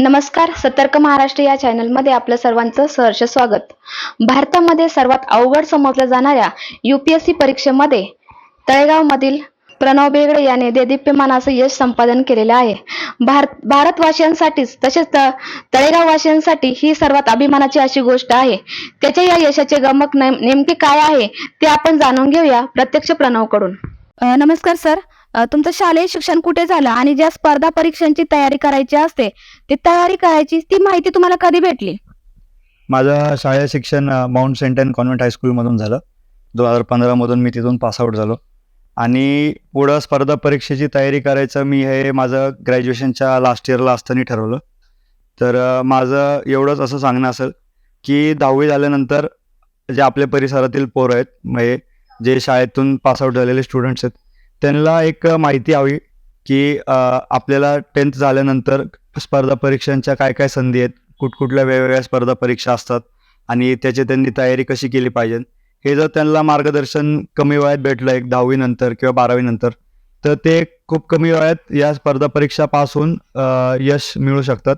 नमस्कार सतर्क महाराष्ट्र या चॅनलमध्ये आपलं सर्वांचं सहर्ष स्वागत. भारतामध्ये सर्वात अवघड समजल्या जाणाऱ्या यूपीएससी परीक्षेमध्ये तळेगावमधील प्रणव बेगडे याने देदीप्यमान असं यश संपादन केलेलं आहे. भारत भारतवासियांसाठीच तसेच त- तळेगाववासियांसाठी ही सर्वात अभिमानाची अशी गोष्ट आहे. त्याच्या या यशाचे गमक नेम- नेमके काय आहे ते आपण जाणून घेऊया प्रत्यक्ष प्रणवकडून. नमस्कार सर. तुमचं शालेय शिक्षण कुठे झालं? आणि ज्या स्पर्धा परीक्षांची तयारी करायची असते ती तयारी करायची ती माहिती तुम्हाला कधी भेटली? माझं शालेय शिक्षण माउंट सेंट अँड कॉन्व्हेंट हायस्कूलमधून झालं. दोन हजार पंधरामधून मी तिथून पासआउट झालो. आणि पुढं स्पर्धा परीक्षेची तयारी करायचं मी हे माझं ग्रॅज्युएशनच्या लास्ट इयरला असताना ठरवलं. तर माझं एवढंच असं सांगणं असेल की दहावी झाल्यानंतर जे आपल्या परिसरातील पोरं आहेत म्हणजे जे शाळेतून पासआउट झालेले स्टुडंट्स आहेत त्यांना एक माहिती हवी की आपल्याला टेन्थ झाल्यानंतर स्पर्धा परीक्षांच्या काय काय संधी आहेत कुठकुठल्या वेगवेगळ्या स्पर्धा परीक्षा असतात आणि त्याची त्यांनी तयारी कशी केली पाहिजे. हे जर त्यांना मार्गदर्शन कमी वयात भेटलं एक दहावीनंतर किंवा बारावीनंतर तर ते खूप कमी वयात या स्पर्धा परीक्षा पास होऊन यश मिळू शकतात.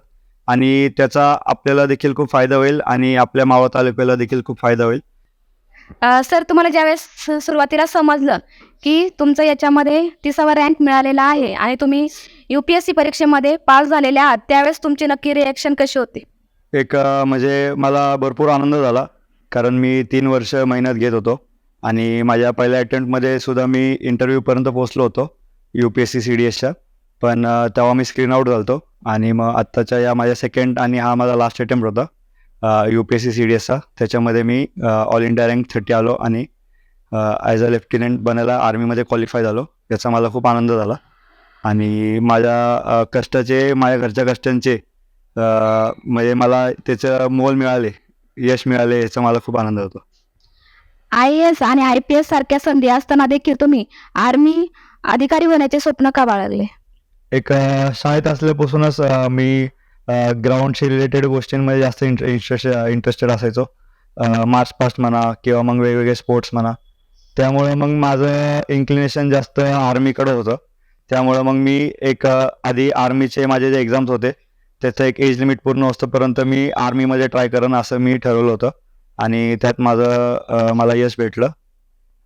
आणि त्याचा आपल्याला देखील खूप फायदा होईल आणि आपल्या मावळ तालुक्याला देखील खूप फायदा होईल. सर तुम्हाला ज्यावेळेस सुरुवातीला समजलं की तुमचं याच्यामध्ये तिसावा रँक मिळालेला आहे आणि तुम्ही यू पी एस सी परीक्षेमध्ये पास झालेले आहात त्यावेळेस तुमची नक्की रिॲक्शन कशी होती? एक अ, म्हणजे मला भरपूर आनंद झाला कारण मी तीन वर्ष मेहनत घेत होतो आणि माझ्या पहिल्या अटेम्प्टमध्ये सुद्धा मी इंटरव्ह्यूपर्यंत पोहोचलो होतो U P S C C D एसच्या पण अ, तेव्हा मी स्क्रीन आउट झालो आणि मग आत्ताच्या या माझ्या सेकंड आणि हा माझा लास्ट अटेम्प्ट होता. U P S C C D एसचा त्याच्यामध्ये मी ऑल इंडिया रँक थर्टी आलो आणि ॲज अ लेफ्टनंट बनायला आर्मीमध्ये क्वालिफाय झालो. याचा मला खूप आनंद झाला. आणि माझ्या कष्टाचे माझ्या घरच्या कष्टांचे म्हणजे मला त्याचं मोल मिळाले यश मिळाले याचा मला खूप आनंद होतो. आय एस आणि आय पी एस सारख्या संधी असताना देखील तुम्ही आर्मी अधिकारी होण्याचे स्वप्न का बाळगले? एक शाळेत असल्यापासूनच मी ग्राउंडशी रिलेटेड गोष्टींमध्ये जास्त इंट इंटरेस्ट इंटरेस्टेड असायचो. मार्च पास्ट म्हणा किंवा मग वेगवेगळे स्पोर्ट्स म्हणा. त्यामुळे मग माझं इन्क्लिनेशन जास्त आर्मीकडं होतं. त्यामुळं मग मी एक आधी आर्मीचे माझे जे एक्झाम्स होते त्याचं एक एज लिमिट पूर्ण असतोपर्यंत मी आर्मीमध्ये ट्राय करेन असं मी ठरवलं होतं. आणि त्यात माझं मला यश भेटलं.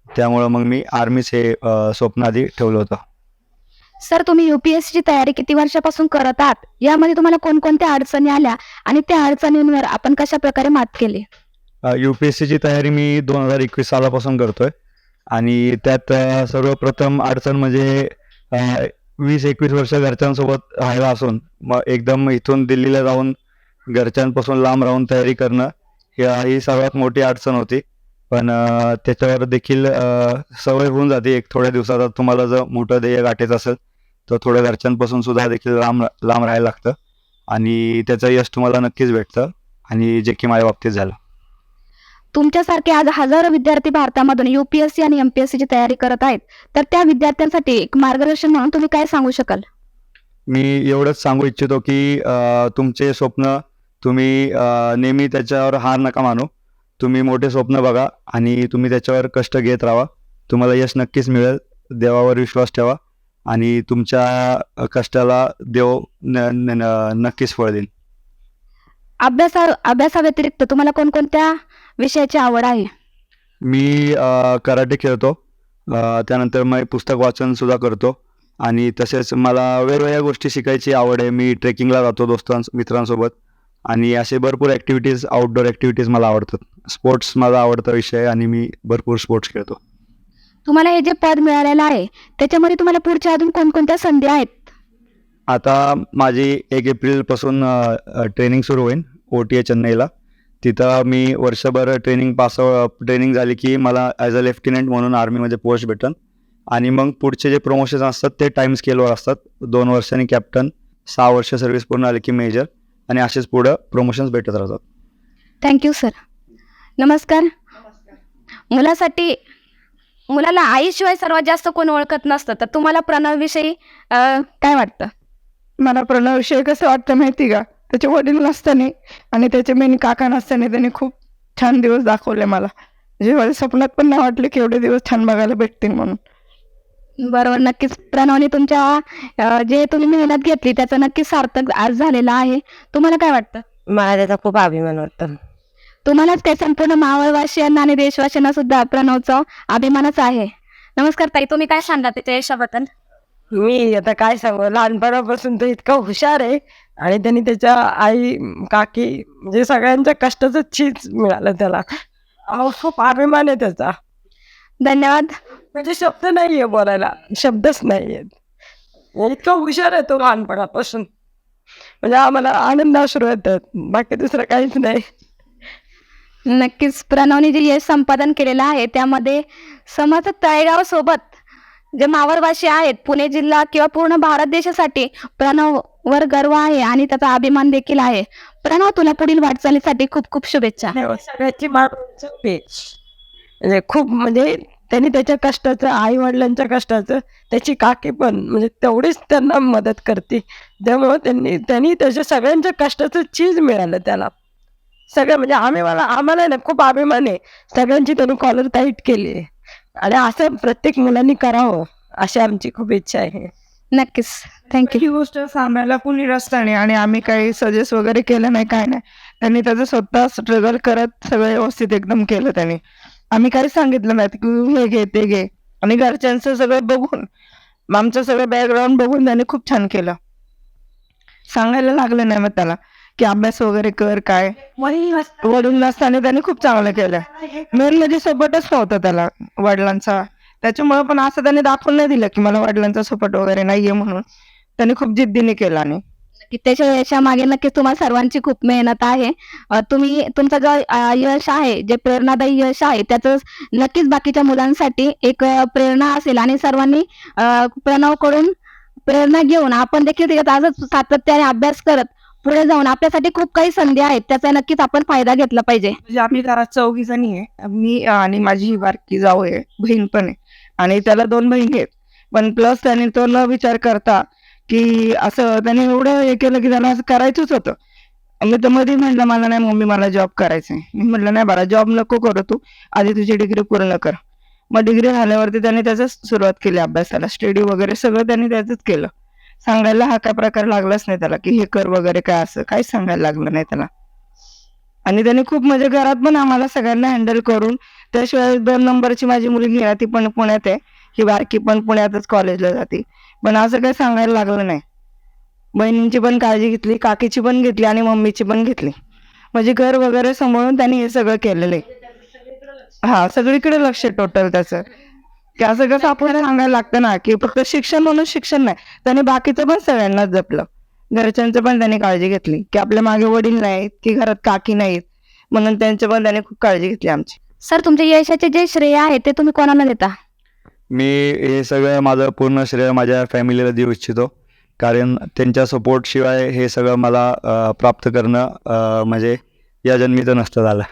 त्यामुळं मग मी आर्मीच हे स्वप्न आधी ठेवलं होतं. सर तुम्ही युपीएससी तयारी किती वर्षापासून करत आहात? यामध्ये तुम्हाला कोणकोणत्या अडचणी आल्या आणि त्या अडचणींवर आपण कशा प्रकारे मात केली? युपीएससीची तयारी मी दोन हजार एकवीस सालापासून करतोय. आणि त्यात सर्वप्रथम अडचण म्हणजे वीस एकवीस वर्ष घरच्यांसोबत राहायला असून मग एकदम इथून दिल्लीला जाऊन घरच्यांपासून लांब राहून तयारी करणं ही सर्वात मोठी अडचण होती. पण त्याच्यावर देखील सवय होऊन जाते एक थोड्या दिवसात. तुम्हाला जर मोठं ध्येय गाठायचं असेल तर थोड्या घरच्यांपासून सुद्धा देखील लांब लांब राहायला लागतं. आणि त्याचं यश तुम्हाला नक्कीच भेटतं. आणि जे की माझ्या बाबतीत झालं. तुमच्यासारखे आज हजारो विद्यार्थी भारतामधून युपीएससी आणि एमपीएससी ची तयारी करत आहेत. तर त्या विद्यार्थ्यांसाठी एक मार्गदर्शन म्हणून तुम्ही काय सांगू शकाल? मी एवढंच सांगू इच्छितो की अ, तुमचे स्वप्न तुम्ही अ, नेहमी त्याच्यावर हार नका मानू. तुम्ही मोठे स्वप्न बघा आणि तुम्ही त्याच्यावर कष्ट घेत राहा. तुम्हाला यश नक्कीच मिळेल. देवावर विश्वास ठेवा. आणि तुमच्या कष्टाला देव नक्कीच फळ देईल. अभ्यासा अभ्यासाव्यतिरिक्त तुम्हाला कोणकोणत्या विषयाची आवड आहे? मी कराटे खेळतो. त्यानंतर मी पुस्तक वाचन सुद्धा करतो. आणि तसेच मला वेगवेगळ्या गोष्टी शिकायची आवड आहे. मी ट्रेकिंगला जातो दोस्तां मित्रांसोबत. आणि असे भरपूर ॲक्टिव्हिटीज आउटडोअर ॲक्टिव्हिटीज मला आवडतात. स्पोर्ट्स माझा आवडता विषय आहे आणि मी भरपूर स्पोर्ट्स खेळतो. तुम्हाला हे जे पद मिळालेलं आहे त्याच्यामध्ये तुम्हाला पुढच्या अजून कोणकोणत्या संधी आहेत? आता माझी एक एप्रिलपासून ट्रेनिंग सुरू होईल ओ टी ए चेन्नईला. तिथं मी वर्षभर ट्रेनिंग पास ट्रेनिंग झाली की मला ॲज अ लेफ्टनंट म्हणून आर्मीमध्ये पोस्ट भेटन. आणि मग पुढचे जे प्रमोशन असतात ते टाईम स्केलवर असतात. दोन वर्षांनी कॅप्टन सहा वर्ष सर्व्हिस पूर्ण आली की मेजर आणि असेच पुढं प्रमोशन्स भेटत राहतात. थँक्यू सर नमस्कार. मुलासाठी मुलाला आईशिवाय सर्वात जास्त कोण ओळखत नसतं. तर तुम्हाला प्रणवविषयी काय वाटतं? मला प्रणवविषयी कसं वाटतं माहिती का? त्याचे वडील नसताना आणि त्याचे मेन काका नसताना त्यांनी खूप छान दिवस दाखवले मला. म्हणजे माझ्या स्वप्नात पण नाही वाटले की एवढे दिवस छान बघायला भेटतील म्हणून. बरोबर नक्कीच. प्रणवने तुमच्या जे तुम्ही मेहनत घेतली त्याचं नक्कीच सार्थक आज झालेलं आहे. तुम्हाला काय वाटतं? मला त्याचा खूप अभिमान वाटतो. तुम्हालाच काय संपूर्ण मावळवासियांना आणि देशवासियांना सुद्धा प्रणवचा अभिमानच आहे. नमस्कार ताई तुम्ही काय सांगा त्याच्या यशाबद्दल मी आता काय सांगू? लहानपणापासून तो इतका हुशार आहे आणि त्यांनी त्याच्या आई काकी म्हणजे सगळ्यांच्या कष्टाचं चीज मिळालं त्याला. अहो, खूप अभिमान आहे त्याचा. धन्यवाद. म्हणजे शब्द नाहीये बोलायला. शब्दच नाहीयेत इतका हुशार आहे तो लहानपणापासून. म्हणजे आम्हाला आनंद अश्रू येतात. बाकी दुसरं काहीच नाही. नक्कीच. प्रणवने जे यश संपादन केलेलं आहे त्यामध्ये समस्त तळेगाव सोबत जे मावळवासी आहेत पुणे जिल्हा किंवा पूर्ण भारत देशासाठी प्रणववर गर्व आहे आणि त्याचा अभिमान देखील आहे. प्रणव तुला पुढील वाटचालीसाठी खूप खूप शुभेच्छा. हो, सगळ्याची म्हणजे खूप म्हणजे त्यांनी त्याच्या कष्टाचं आई वडिलांच्या कष्टाचं त्याची काकी पण म्हणजे तेवढीच त्यांना मदत करते. त्यामुळं त्यांनी त्यांनी त्याच्या सगळ्यांच्या कष्टाचं चीज मिळालं त्याला. सगळं म्हणजे आम्ही मला आम्हाला ना खूप अभिमान आहे. सगळ्यांची त्यांनी कॉलर टाईट केली आणि असं प्रत्येक मुलांनी करावं अशी आमची खूप इच्छा आहे. नक्कीच. थँक्यू ही गोष्ट सांगायला कुणी रस्ता नाही आणि आम्ही काही सजेस्ट वगैरे केलं नाही काय नाही. त्यांनी त्याचं स्वतः स्ट्रगल करत सगळं व्यवस्थित एकदम केलं त्यांनी. आम्ही काही सांगितलं नाही की हे घे ते घे. आणि घरच्यांचं सगळं बघून मग आमचं सगळं बॅकग्राऊंड बघून त्यांनी खूप छान केलं. सांगायला लागलं नाही मग त्याला. की अभ्यास वगैरे कर काय? वडील नसताना त्यांनी खूप चांगलं केलं. मेन म्हणजे सपोर्टच नव्हता त्याला वडिलांचा. त्याच्यामुळे पण असं त्यांनी दाखवून नाही दिलं की मला वडिलांचा सपोर्ट वगैरे नाहीये म्हणून. त्यांनी खूप जिद्दीने केला आणि. नक्की त्याच्या यशामागे नक्कीच तुम्हाला सर्वांची खूप मेहनत आहे. तुम्ही तुमचं जो यश आहे जे प्रेरणादायी यश आहे त्याचं नक्कीच बाकीच्या मुलांसाठी एक प्रेरणा असेल आणि सर्वांनी प्रणव प्रणवकडून प्रेरणा घेऊन आपण देखील त्याच्यात आजच सातत्याने अभ्यास करत पुढे जाऊन आपल्यासाठी खूप काही संधी आहेत त्याचा नक्कीच आपण फायदा घेतला पाहिजे. म्हणजे आम्ही घरात चौघी जणी आहे. मी आणि माझी ही बारकी जाऊ आहे बहीण पण आहे. आणि त्याला दोन बहिणी आहेत. पण प्लस त्याने तो न विचार करता की असं त्याने एवढं हे केलं की त्याला असं करायचंच होतं. मी तर मध्ये म्हटलं मला नाही मम्मी मला जॉब करायचंय. मी म्हटलं नाही बरा जॉब नको करू तू. आधी तुझी डिग्री पूर्ण कर. मग डिग्री झाल्यावरती त्याने त्याच सुरुवात केली अभ्यासाला. स्टडी वगैरे सगळं त्याने त्याच केलं. सांगायला हा काय प्रकार लागलाच नाही त्याला की हे कर वगैरे काय असं काहीच सांगायला लागलं नाही त्याला. आणि त्याने खूप म्हणजे घरात पण आम्हाला सगळ्यांना हँडल करून त्याशिवाय दोन नंबरची माझी मुलगी आहे ती पण पुण्यात आहे. ही बारकी पण पुण्यातच कॉलेजला जाते. पण असं काही सांगायला लागलं नाही. बहिणींची पण काळजी घेतली काकीची पण घेतली आणि मम्मीची पण घेतली. म्हणजे घर वगैरे सांभाळून त्यांनी हे सगळं केलेलं आहे. हा सगळीकडे लक्ष टोटल त्याचं. की असं कसं आपल्याला सांगायला लागतं ना की फक्त शिक्षण म्हणून शिक्षण नाही त्याने बाकीचं पण सगळ्यांनाच जपलं. घरच्यांचं पण त्यांनी काळजी घेतली की आपल्या मागे वडील नाहीत की घरात काकी नाहीत म्हणून त्यांची पण त्याने खूप काळजी घेतली आमची. सर तुमच्या यशाचे जे श्रेय आहे ते तुम्ही कोणाला देता? मी हे सगळं माझं पूर्ण श्रेय माझ्या फॅमिलीला देऊ इच्छितो. कारण त्यांच्या सपोर्टशिवाय हे सगळं मला अ, प्राप्त करणं अ, म्हणजे या जन्मी तर नसतं झालं.